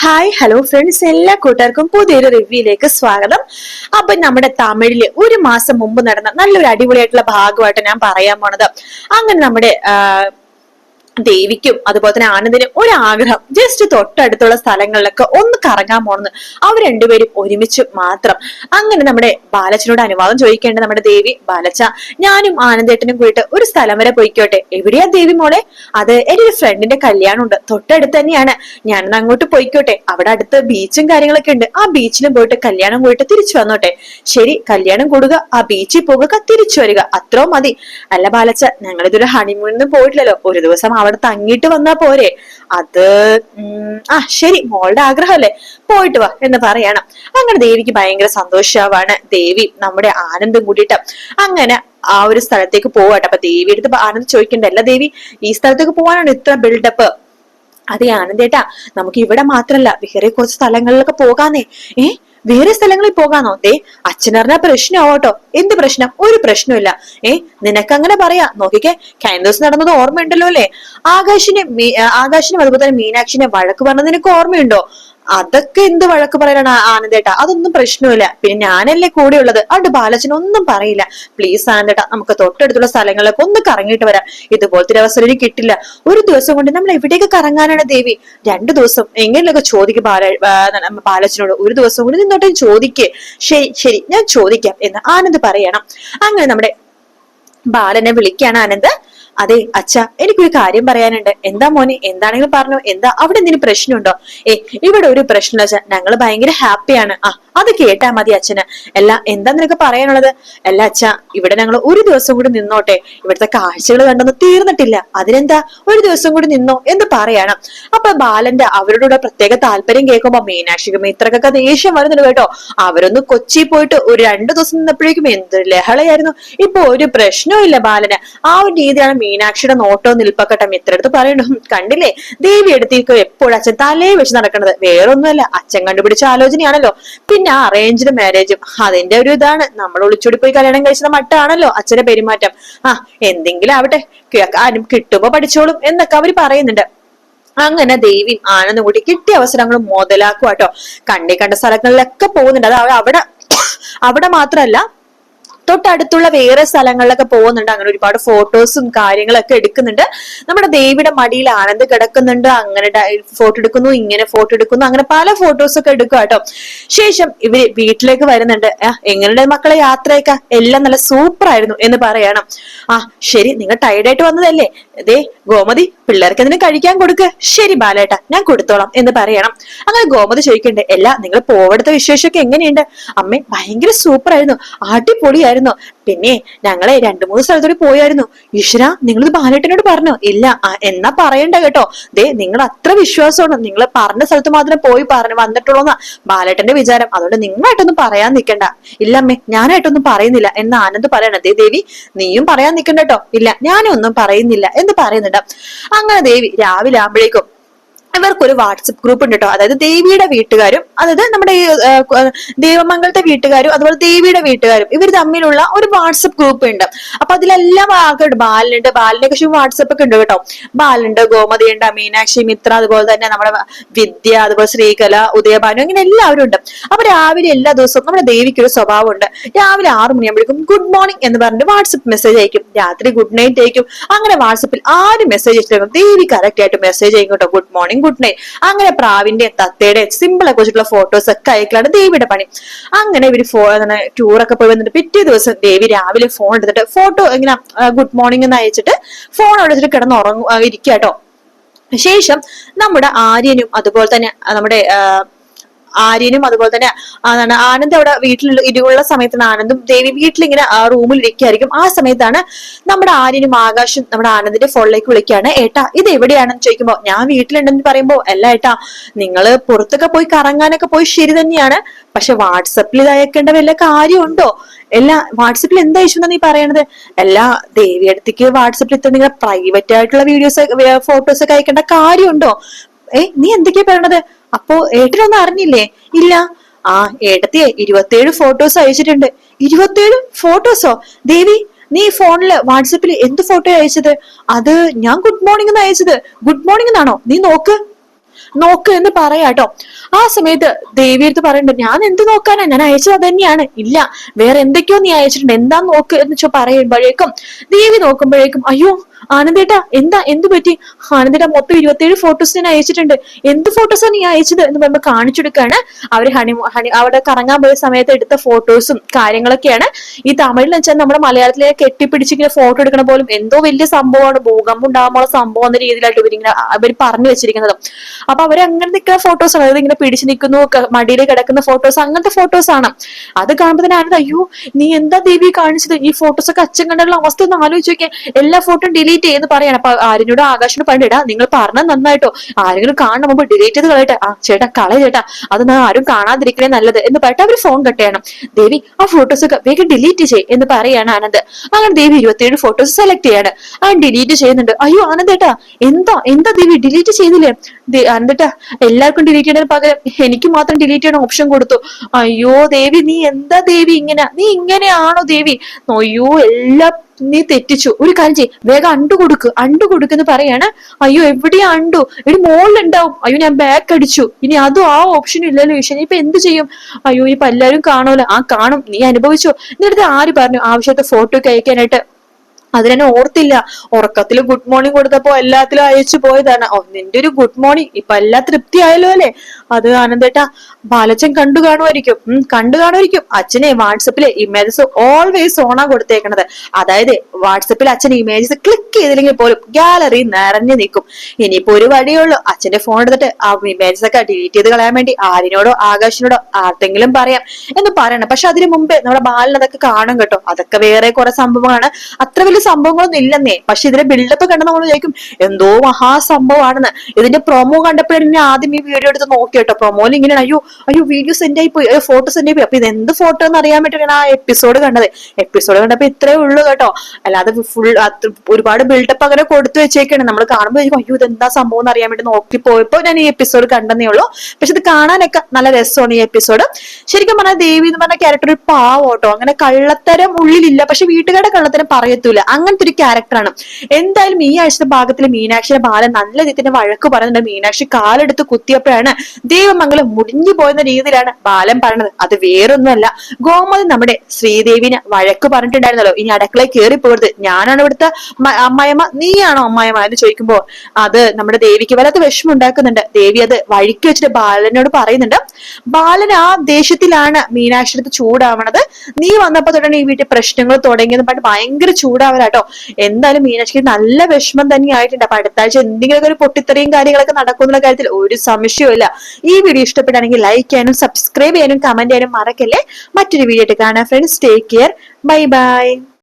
Hi hello friends എല്ലാ കൂട്ടുകാർക്കും പുതിയൊരു റിവ്യൂയിലേക്ക് സ്വാഗതം. അപ്പൊ നമ്മുടെ തമിഴിൽ ഒരു മാസം മുമ്പ് നടന്ന നല്ലൊരു അടിപൊളിയായിട്ടുള്ള ഭാഗമായിട്ട് ഞാൻ പറയാൻ പോണത്. അങ്ങനെ നമ്മുടെ ദേവിക്കും അതുപോലെ തന്നെ ആനന്ദിനും ഒരാഗ്രഹം. ജസ്റ്റ് തൊട്ടടുത്തുള്ള സ്ഥലങ്ങളിലൊക്കെ ഒന്ന് കറങ്ങാൻ പോണെന്ന്. അവർ രണ്ടുപേരും ഒരുമിച്ച് മാത്രം. അങ്ങനെ നമ്മുടെ ബാലച്ചനോട് അനുവാദം ചോദിക്കേണ്ട നമ്മുടെ ദേവി ബാലച്ച ഞാനും ആനന്ദേട്ടനും കൂടിയിട്ട് ഒരു സ്ഥലം വരെ പോയിക്കോട്ടെ. എവിടെയാ ദേവി മോളെ? അത് എന്റെ ഒരു ഫ്രണ്ടിന്റെ കല്യാണം ഉണ്ട് തൊട്ടടുത്ത് തന്നെയാണ്. ഞാനൊന്ന് അങ്ങോട്ട് പോയിക്കോട്ടെ. അവിടെ അടുത്ത് ബീച്ചും കാര്യങ്ങളൊക്കെ ഉണ്ട്. ആ ബീച്ചിലും പോയിട്ട് കല്യാണം പോയിട്ട് തിരിച്ചു വന്നോട്ടെ. ശരി കല്യാണം കൂടുക ആ ബീച്ചിൽ പോകുക തിരിച്ചു വരിക. അത്രോ മതി. അല്ല ബാലച്ച ഞങ്ങളിതൊരു ഹണിമൂണിന്ന് ഹണിമൂണിന് പോയിട്ടില്ലല്ലോ. ഒരു ദിവസം അവിടെ തങ്ങിയിട്ട് വന്നാ പോരെ. അത് ആ ശരി മോളുടെ ആഗ്രഹമല്ലേ. പോയിട്ട് വാ എന്ന് പറയണം. അങ്ങനെ ദേവിക്ക് ഭയങ്കര സന്തോഷാവാണ്. ദേവി നമ്മുടെ ആനന്ദം കൂടിയിട്ട് അങ്ങനെ ആ ഒരു സ്ഥലത്തേക്ക് പോവാട്ടെ. അപ്പൊ ദേവി അടുത്ത് ആനന്ദ് ചോദിക്കണ്ടല്ല ദേവി ഈ സ്ഥലത്തേക്ക് പോവാനാണ് ഇത്ര ബിൽഡപ്പ് അതെ ആനന്ദേട്ടാ നമുക്ക് ഇവിടെ മാത്രല്ല വേറെ കുറച്ച് സ്ഥലങ്ങളിലൊക്കെ പോകാന്നേ. ഏ വേറെ സ്ഥലങ്ങളിൽ പോകാന്നോ ദേ അച്ഛനറിഞ്ഞ പ്രശ്നമാവട്ടോ. എന്ത് പ്രശ്നം? ഒരു പ്രശ്നമില്ല ഏ നിനക്കങ്ങനെ പറയാ. നോക്കിക്കേ കഴിഞ്ഞ ദിവസം നടന്നത് ഓർമ്മയുണ്ടല്ലോ അല്ലെ? ആകാശിനെ ആകാശിനും അതുപോലെ തന്നെ മീനാക്ഷിനെ വഴക്ക് പറഞ്ഞത് നിനക്ക് ഓർമ്മയുണ്ടോ? അതൊക്കെ എന്ത് വഴക്ക് പറയാനാണ് ആനന്ദേട്ട? അതൊന്നും പ്രശ്നമില്ല. പിന്നെ ഞാനല്ലേ കൂടെ ഉള്ളത് അതുകൊണ്ട് ബാലച്ചൻ ഒന്നും പറയില്ല. പ്ലീസ് ആനന്ദേട്ടാ നമുക്ക് തൊട്ടടുത്തുള്ള സ്ഥലങ്ങളിലൊക്കെ ഒന്ന് കറങ്ങിയിട്ട് വരാം. ഇതുപോലത്തെ ഒരു അവസരം എനിക്ക് കിട്ടില്ല. ഒരു ദിവസം കൊണ്ട് നമ്മൾ എവിടെയൊക്കെ കറങ്ങാനാണ് ദേവി? രണ്ടു ദിവസം. എങ്ങനെയൊക്കെ ചോദിക്കും ബാല ബാലച്ചനോട് ഒരു ദിവസം കൊണ്ട് നിന്നോട്ടെ ചോദിക്കേ. ശരി ശരി ഞാൻ ചോദിക്കാം എന്ന് ആനന്ദ് പറയണം. അങ്ങനെ നമ്മുടെ ബാലനെ വിളിക്കാണ് ആനന്ദ്. അതെ അച്ഛ എനിക്കൊരു കാര്യം പറയാനുണ്ട്. എന്താ മോനെ എന്താണെങ്കിലും പറഞ്ഞു. എന്താ അവിടെ എന്തെങ്കിലും പ്രശ്നമുണ്ടോ? ഏ ഇവിടെ ഒരു പ്രശ്നമില്ല അച്ഛൻ ഞങ്ങൾ ഭയങ്കര ഹാപ്പിയാണ് ആ അത് കേട്ടാ മതി അച്ഛന്. അല്ല എന്താ നിനക്ക് പറയാനുള്ളത്? അല്ല അച്ഛ ഇവിടെ ഞങ്ങൾ ഒരു ദിവസം കൂടി നിന്നോട്ടെ. ഇവിടുത്തെ കാഴ്ചകൾ കണ്ടൊന്നും തീർന്നിട്ടില്ല. അതിനെന്താ? ഒരു ദിവസം കൂടി നിന്നോ എന്ന് പറയണം. അപ്പൊ ബാലന്റെ അവരോടുള്ള പ്രത്യേക താല്പര്യം കേൾക്കുമ്പോ മീനാക്ഷിക്കും ഇത്രക്കൊക്കെ ദേഷ്യം വരുന്നുണ്ട് കേട്ടോ. അവരൊന്ന് കൊച്ചി പോയിട്ട് ഒരു രണ്ടു ദിവസം നിന്നപ്പോഴേക്കും എന്ത് ലഹളയായിരുന്നു. ഇപ്പൊ ഒരു പ്രശ്നവും ഇല്ല ബാലന്. ആ ഒരു രീതിയാണ് മീനാക്ഷിയുടെ നോട്ടവും നിൽപ്പക്കട്ട മിത്രടുത്ത് പറയണു "ഹും, കണ്ടില്ലേ? ദേവി എടുത്തിരിക്കും എപ്പോഴും അച്ഛൻ തലേ വെച്ച് നടക്കുന്നത് വേറൊന്നുമല്ല അച്ഛൻ കണ്ടുപിടിച്ച ആലോചനയാണല്ലോ. പിന്നെ ആ അറേഞ്ച്ഡ് മാരേജും അതിന്റെ ഒരു ഇതാണ്. നമ്മൾ ഒളിച്ചോടി പോയി കല്യാണം കഴിച്ചത് മട്ടാണല്ലോ അച്ഛന്റെ പെരുമാറ്റം. ആ എന്തെങ്കിലും ആവട്ടെ. ആരും കിട്ടുമ്പോ പഠിച്ചോളും എന്നൊക്കെ അവർ പറയുന്നുണ്ട്. അങ്ങനെ ദേവിയും ആനന്ദം കൂടി കിട്ടിയ അവസരങ്ങൾ മുതലാക്കുക കേട്ടോ കണ്ണി കണ്ട സ്ഥലങ്ങളിലൊക്കെ പോകുന്നുണ്ട്. അത് അവിടെ അവിടെ മാത്രല്ല തൊട്ടടുത്തുള്ള വേറെ സ്ഥലങ്ങളിലൊക്കെ പോകുന്നുണ്ട്. അങ്ങനെ ഒരുപാട് ഫോട്ടോസും കാര്യങ്ങളൊക്കെ എടുക്കുന്നുണ്ട്. നമ്മുടെ ദേവിയുടെ മടിയിൽ ആനന്ദ് കിടക്കുന്നുണ്ട്. അങ്ങനെ ഫോട്ടോ എടുക്കുന്നു ഇങ്ങനെ ഫോട്ടോ എടുക്കുന്നു. അങ്ങനെ പല ഫോട്ടോസൊക്കെ എടുക്കുക കേട്ടോ. ശേഷം ഇവർ വീട്ടിലേക്ക് വരുന്നുണ്ട്. എങ്ങനെയുണ്ട് മക്കളെ യാത്രയൊക്കെ? എല്ലാം നല്ല സൂപ്പർ ആയിരുന്നു എന്ന് പറയണം. ആ ശരി നിങ്ങൾ ടയർഡായിട്ട് വന്നതല്ലേ? ദേ ഗോമതി പിള്ളേർക്ക് എന്തിനും കഴിക്കാൻ കൊടുക്ക്. ശരി ബാലേട്ട ഞാൻ കൊടുത്തോളാം എന്ന് പറയണം. അങ്ങനെ ഗോമതി ചോദിക്കണ്ടേ എല്ലാ നിങ്ങൾ പോവടുത്ത വിശേഷമൊക്കെ എങ്ങനെയുണ്ട്? അമ്മേ ഭയങ്കര സൂപ്പർ ആയിരുന്നു. അടിപൊളിയായിരുന്നു. പിന്നെ ഞങ്ങളെ രണ്ടു മൂന്ന് സ്ഥലത്തോടെ പോയായിരുന്നു. ഈശ്വര നിങ്ങളിത് ബാലേട്ടനോട് പറഞ്ഞു? ഇല്ല എന്നാ പറയണ്ട കേട്ടോ. ദേ നിങ്ങൾ അത്ര വിശ്വാസമാണ്. നിങ്ങൾ പറഞ്ഞ സ്ഥലത്ത് മാത്രം പോയി പറഞ്ഞു വന്നിട്ടുള്ളൂന്നാ ബാലേട്ടന്റെ വിചാരം. അതുകൊണ്ട് നിങ്ങളായിട്ടൊന്നും പറയാൻ നിൽക്കണ്ട ഇല്ല അമ്മേ ഞാനായിട്ടൊന്നും പറയുന്നില്ല. എന്ന് ആനന്ദ് പറയണം. ദേ ദേവി നീയും പറയാൻ നിൽക്കണ്ട കേട്ടോ. ഇല്ല ഞാനും ഒന്നും പറയുന്നില്ല. എന്ന് പറയുന്നുണ്ട്. അങ്ങനെ ദേവി രാവിലെ ആകുമ്പോഴേക്കും ഇവർക്കൊരു വാട്സപ്പ് ഗ്രൂപ്പ് ഉണ്ട് കേട്ടോ അതായത് ദേവിയുടെ വീട്ടുകാരും അതായത് നമ്മുടെ ദേവമംഗലത്തെ വീട്ടുകാരും അതുപോലെ ദേവിയുടെ വീട്ടുകാരും ഇവർ തമ്മിലുള്ള ഒരു വാട്സപ്പ് ഗ്രൂപ്പ് ഉണ്ട്. അപ്പൊ അതിലെല്ലാം ആകെയുണ്ട് ബാലനുണ്ട്. ബാലിനെ കുറിച്ച് വാട്സപ്പ് ഒക്കെ ഉണ്ട് കേട്ടോ. ബാലുണ്ട് ഗോമതി ഉണ്ട് മീനാക്ഷി മിത്ര അതുപോലെ തന്നെ നമ്മുടെ വിദ്യ അതുപോലെ ശ്രീകല ഉദയഭാനു ഇങ്ങനെ എല്ലാവരും ഉണ്ട്. അപ്പൊ രാവിലെ എല്ലാ ദിവസവും നമ്മുടെ ദേവിക്ക് ഒരു സ്വഭാവമുണ്ട് രാവിലെ ആറു മണിയാകുമ്പോഴേക്കും ഗുഡ് മോർണിംഗ് എന്ന് പറഞ്ഞിട്ട് വാട്സപ്പ് മെസ്സേജ് അയക്കും. രാത്രി ഗുഡ് നൈറ്റ് അയക്കും. അങ്ങനെ വാട്സപ്പിൽ ആരും മെസ്സേജ് അയച്ചിട്ടും ദേവി കറക്റ്റ് ആയിട്ട് മെസ്സേജ് അയക്കും കേട്ടോ ഗുഡ് മോർണിംഗ് നൈറ്റ് അങ്ങനെ പ്രാവിന്റെ തത്തയുടെ സിമ്പിൾ ഒക്കെ വെച്ചിട്ടുള്ള ഫോട്ടോസ് ഒക്കെ അയക്കലാണ് ദേവിയുടെ പണി. അങ്ങനെ ഇവർ ഫോ അങ്ങനെ ടൂറൊക്കെ പോയി വന്നിട്ട് പിറ്റേ ദിവസം ദേവി രാവിലെ ഫോൺ എടുത്തിട്ട് ഫോട്ടോ ഇങ്ങനെ ഗുഡ് മോർണിംഗ് എന്ന് അയച്ചിട്ട് ഫോൺ എടുത്തിട്ട് കിടന്ന് ഉറങ്ങും ഇരിക്കാട്ടോ കേട്ടോ ശേഷം നമ്മുടെ ആര്യനും അതുപോലെ തന്നെ നമ്മുടെ ആര്യനും അതുപോലെ തന്നെ എന്താണ് ആനന്ദ് അവിടെ വീട്ടിൽ ഇരുവുള്ള സമയത്താണ് ആനന്ദും ദേവി വീട്ടിലിങ്ങനെ ആ റൂമിൽ ഇരിക്കുകയായിരിക്കും ആ സമയത്താണ് നമ്മുടെ ആര്യനും ആകാശും നമ്മുടെ ആനന്ദിന്റെ ഫോണിലേക്ക് വിളിക്കുകയാണ്. ഏട്ടാ ഇത് എവിടെയാണെന്ന് ചോദിക്കുമ്പോൾ ഞാൻ വീട്ടിലുണ്ടെന്ന് പറയുമ്പോൾ അല്ല ഏട്ടാ നിങ്ങൾ പുറത്തൊക്കെ പോയി കറങ്ങാനൊക്കെ പോയി ശരി തന്നെയാണ്. പക്ഷെ വാട്സപ്പിൽ ഇതായക്കേണ്ട വല്ല കാര്യമുണ്ടോ? എല്ലാ വാട്സപ്പിൽ എന്താ ഇഷ്യൂ എന്നാ നീ പറയണത്? എല്ലാ ദേവി അടുത്തേക്ക് വാട്സപ്പിൽ ഇത്ര നിങ്ങൾ പ്രൈവറ്റ് ആയിട്ടുള്ള വീഡിയോസ് ഫോട്ടോസ് ഒക്കെ അയക്കേണ്ട കാര്യമുണ്ടോ? ഏ നീ എന്തൊക്കെയാ പറയണത്? അപ്പോ ഏട്ടനൊന്നും അറിഞ്ഞില്ലേ? ഇല്ല. ആ ഏട്ടത്തിയെ ഇരുപത്തേഴ് ഫോട്ടോസ് അയച്ചിട്ടുണ്ട്. ഇരുപത്തേഴ് ഫോട്ടോസോ ദേവി നീ ഫോണിൽ വാട്സപ്പിൽ എന്ത് ഫോട്ടോ അയച്ചത്? അത് ഞാൻ ഗുഡ് മോർണിംഗ് എന്ന് അയച്ചത്. ഗുഡ് മോർണിംഗ് എന്നാണോ നീ നോക്ക്. നോക്ക് എന്ന് പറയാട്ടോ ആ സമയത്ത് ദേവി അടുത്ത് പറയുന്നുണ്ട് ഞാൻ എന്ത് നോക്കാനാ? ഞാൻ അയച്ചത് അത് തന്നെയാണ് ഇല്ല. വേറെ എന്തൊക്കെയോ നീ അയച്ചിട്ടുണ്ട്. എന്താ നോക്ക്? എന്ന് വെച്ചാൽ പറയുമ്പോഴേക്കും ദേവി നോക്കുമ്പോഴേക്കും അയ്യോ ആനന്ദേട്ടാ എന്താ എന്ത് പറ്റി? ആനന്ദേട്ടാ മൊത്തം ഇരുപത്തിയേഴ് ഫോട്ടോസ് ഞാൻ അയച്ചിട്ടുണ്ട്. എന്ത് ഫോട്ടോസാണ് നീ അയച്ചത് എന്ന് പറയുമ്പോൾ കാണിച്ചു കൊടുക്കാണ് അവർ ഹണി ഹണി അവിടെ കറങ്ങാൻ പോയ സമയത്ത് എടുത്ത ഫോട്ടോസും കാര്യങ്ങളൊക്കെയാണ്. ഈ തമിഴിൽ വെച്ചാൽ നമ്മുടെ മലയാളത്തിലെ കെട്ടിപ്പിടിച്ചിങ്ങനെ ഫോട്ടോ എടുക്കണ പോലും എന്തോ വലിയ സംഭവമാണ്. ഭൂകമ്പം ഉണ്ടാകുമ്പോൾ സംഭവം എന്ന രീതിയിലായിട്ട് ഇവരിങ്ങനെ അവർ പറഞ്ഞു വെച്ചിരിക്കുന്നത്. അപ്പൊ അവർ അങ്ങനെ നിൽക്കുന്ന ഫോട്ടോസ് ആണ്. അതായത് ഇങ്ങനെ പിടിച്ചു നിൽക്കുന്നു മടിയിൽ കിടക്കുന്ന ഫോട്ടോസ് അങ്ങനത്തെ ഫോട്ടോസ് ആണ്. അത് കാണുമ്പോൾ തന്നെ ആനന്ദ് അയ്യോ നീ എന്താ ദേവി കാണിച്ചത്? ഈ ഫോട്ടോസ് ഒക്കെ അച്ഛൻ കണ്ടുള്ള അവസ്ഥ ഒന്ന് ആലോചിച്ച് നോക്കിയാൽ എല്ലാ ഫോട്ടോ ഡിലീറ്റ് ചെയ്യുന്നു പറയാണ്. അപ്പൊ ആര്യനോട് ആകാശിനോട് പണ്ടിടാ നിങ്ങൾ പറഞ്ഞ നന്നായിട്ടോ. ആരെങ്കിലും കാണുന്ന മുമ്പ് ഡിലീറ്റ് ചെയ്ത് കളയട്ടെ. ആ ചേട്ടാ കളയ ചേട്ടാ. അത് ഞാൻ ആരും കാണാതിരിക്കണേ നല്ലത്. എന്ന് പറഞ്ഞിട്ട് അവർ ഫോൺ കട്ട് ചെയ്യണം. ദേവി ആ ഫോട്ടോസ് ഒക്കെ വേഗം ഡിലീറ്റ് ചെയ്യേ എന്ന് പറയാണ് ആനന്ദ്. അങ്ങനെ ദേവി ഇരുപത്തിയേഴ് ഫോട്ടോസ് സെലക്ട് ചെയ്യാണ്. ആ ഡിലീറ്റ് ചെയ്യുന്നുണ്ട്. അയ്യോ ആനന്ദേട്ടാ എന്താ എന്താ ദേവി ഡിലീറ്റ് ചെയ്തില്ലേ ആനന്ദേട്ടാ എല്ലാവർക്കും ഡിലീറ്റ് ചെയ്യണതിന് പകരം എനിക്ക് മാത്രം ഡിലീറ്റ് ചെയ്യണ ഓപ്ഷൻ കൊടുത്തു. അയ്യോ ദേവി നീ എന്താ ദേവി ഇങ്ങനെ? നീ ഇങ്ങനെയാണോ ദേവി? അയ്യോ എല്ലാം നീ തെറ്റിച്ചു. ഒരു കാര്യം ചെയ് വേഗം അണ്ടു കൊടുക്ക്. അണ്ടു കൊടുക്കുന്ന പറയാണ്. അയ്യോ എവിടെയാ അണ്ടു? ഒരു മോളിലുണ്ടാവും. അയ്യോ ഞാൻ ബാക്ക് അടിച്ചു. ഇനി അതും ആ ഓപ്ഷൻ ഇല്ലല്ലോ ഈശ്വരൻ. ഇപ്പൊ എന്ത് ചെയ്യും? അയ്യോ ഇപ്പൊ എല്ലാരും കാണുമല്ലോ. ആ കാണും. നീ അനുഭവിച്ചോ. നിന്റെ ആര് പറഞ്ഞു? ആവശ്യത്തെ ഫോട്ടോ അയക്കാനായിട്ട്. അതിനെ ഓർത്തില്ല. ഉറക്കത്തിൽ ഗുഡ് മോർണിംഗ് കൊടുത്തപ്പോ എല്ലാത്തിലും അയച്ചു പോയതാണ്. ഓ നിന്റെ ഒരു ഗുഡ് മോർണിംഗ് ഇപ്പൊ എല്ലാം തൃപ്തി ആയല്ലോ അല്ലേ? അത് ആനന്ദേട്ടാ ബാലച്ചൻ കണ്ടു കാണുമായിരിക്കും. ഉം കണ്ടു കാണുമായിരിക്കും. അച്ഛനെ വാട്സപ്പിലെ ഇമേജസ് ഓൾവേസ് ഓണാ കൊടുത്തേക്കണത്. അതായത് വാട്സപ്പിൽ അച്ഛൻ ഇമേജസ് ക്ലിക്ക് ചെയ്തില്ലെങ്കിൽ പോലും ഗാലറി നിറഞ്ഞു നിൽക്കും. ഇനിയിപ്പോ ഒരു വഴിയുള്ളൂ അച്ഛന്റെ ഫോൺ എടുത്തിട്ട് ആ ഇമേജസ് ഒക്കെ ഡിലീറ്റ് ചെയ്ത് കളയാൻ വേണ്ടി ആരിനോടോ ആകാശിനോടോ ആർക്കെങ്കിലും പറയാം എന്ന് പറയണം. പക്ഷെ അതിനു മുമ്പേ നമ്മുടെ ബാലൻ അതൊക്കെ കാണും കേട്ടോ. അതൊക്കെ വേറെ കുറെ സംഭവമാണ് അത്ര വലിയ സംഭവങ്ങളൊന്നും ഇല്ലെന്നേ. പക്ഷെ ഇതിന്റെ ബിൽഡപ്പ് കണ്ട നമ്മൾ ചോദിക്കും എന്തോ മഹാസംഭവമാണെന്ന് ഇതിന്റെ പ്രൊമോ കണ്ടപ്പോഴും ഞാൻ ആദ്യം ഈ വീഡിയോ എടുത്ത് നോക്കി കേട്ടോ. പ്രൊമോയിൽ ഇങ്ങനെയാണ് അയ്യോ അയ്യോ വീഡിയോ സെൻഡ് ആയി പോയി. ഫോട്ടോ സെൻഡ് ആയി പോയി. അപ്പൊ ഇത് എന്ത് ഫോട്ടോ എന്ന് അറിയാൻ വേണ്ടിയിട്ടാണ് ആ എപ്പിസോഡ് കണ്ടത്. എപ്പിസോഡ് കണ്ടപ്പോ ഇത്രേ ഉള്ളൂ കേട്ടോ. അല്ലാതെ ഫുൾ ഒരുപാട് ബിൽഡപ്പ് അങ്ങനെ കൊടുത്തു വെച്ചേക്കാണ്. നമ്മൾ കാണുമ്പോൾ അയ്യോ ഇത് എന്താ സംഭവം എന്ന് അറിയാൻ വേണ്ടി നോക്കി പോയപ്പോ ഞാൻ ഈ എപ്പിസോഡ് കണ്ടെന്നേ ഉള്ളൂ. പക്ഷെ ഇത് കാണാനൊക്കെ നല്ല രസമാണ് ഈ എപ്പിസോഡ് ശരിക്കും പറഞ്ഞാൽ ദേവി എന്ന് പറഞ്ഞ ക്യാരക്ടർ ഒരു പാവോട്ടോ അങ്ങനെ കള്ളത്തരം ഉള്ളിലില്ല. പക്ഷെ വീട്ടുകാരുടെ കള്ളത്തരം പറയത്തൂല. അങ്ങനത്തെ ഒരു ക്യാരക്ടറാണ്. എന്തായാലും ഈ ആഴ്ചത്തെ ഭാഗത്തിൽ മീനാക്ഷിയുടെ ബാലൻ നല്ല രീതിയിൽ വഴക്ക് പറയുന്നുണ്ട്. മീനാക്ഷി കാലെടുത്ത് കുത്തിയപ്പോഴാണ് ദൈവമംഗലം മുടിഞ്ഞു പോയെന്ന രീതിയിലാണ് ബാലൻ പറയുന്നത്. അത് വേറൊന്നുമല്ല. ഗോമതി നമ്മുടെ ശ്രീദേവിനെ വഴക്ക് പറഞ്ഞിട്ടുണ്ടായിരുന്നല്ലോ. ഇനി അടുക്കളയിൽ കയറി പോകരുത്. ഞാനാണ് ഇവിടുത്തെ അമ്മായമ്മ നീയാണോ അമ്മായമ്മ എന്ന് ചോദിക്കുമ്പോൾ അത് നമ്മുടെ ദേവിക്ക് വല്ലാത്ത വിഷമം ഉണ്ടാക്കുന്നുണ്ട്. ദേവി അത് വഴിക്ക് വെച്ചിട്ട് ബാലനോട് പറയുന്നുണ്ട്. ബാലൻ ആ ദേഷ്യത്തിലാണ് മീനാക്ഷിയുടെ ചൂടാവണത്. നീ വന്നപ്പോ തുടങ്ങി ഈ വീട്ടിൽ പ്രശ്നങ്ങൾ തുടങ്ങിയെന്ന് പറഞ്ഞിട്ട് ഭയങ്കര ചൂടാവലാട്ടോ എന്തായാലും മീനാക്ഷിക്ക് നല്ല വിഷമം തന്നെ ആയിട്ടുണ്ട്. അപ്പൊ അടുത്ത ആഴ്ച എന്തെങ്കിലുമൊക്കെ ഒരു പൊട്ടിത്തെറിയും കാര്യങ്ങളൊക്കെ നടക്കുന്ന കാര്യത്തിൽ ഒരു സംശയവും ഈ വീഡിയോ ഇഷ്ടപ്പെട്ടാണെങ്കിൽ ലൈക്ക് ചെയ്യാനും സബ്സ്ക്രൈബ് ചെയ്യാനും കമന്റ് ചെയ്യാനും മറക്കല്ലേ? മറ്റൊരു വീഡിയോ ആയിട്ട് കാണാം friends take care bye bye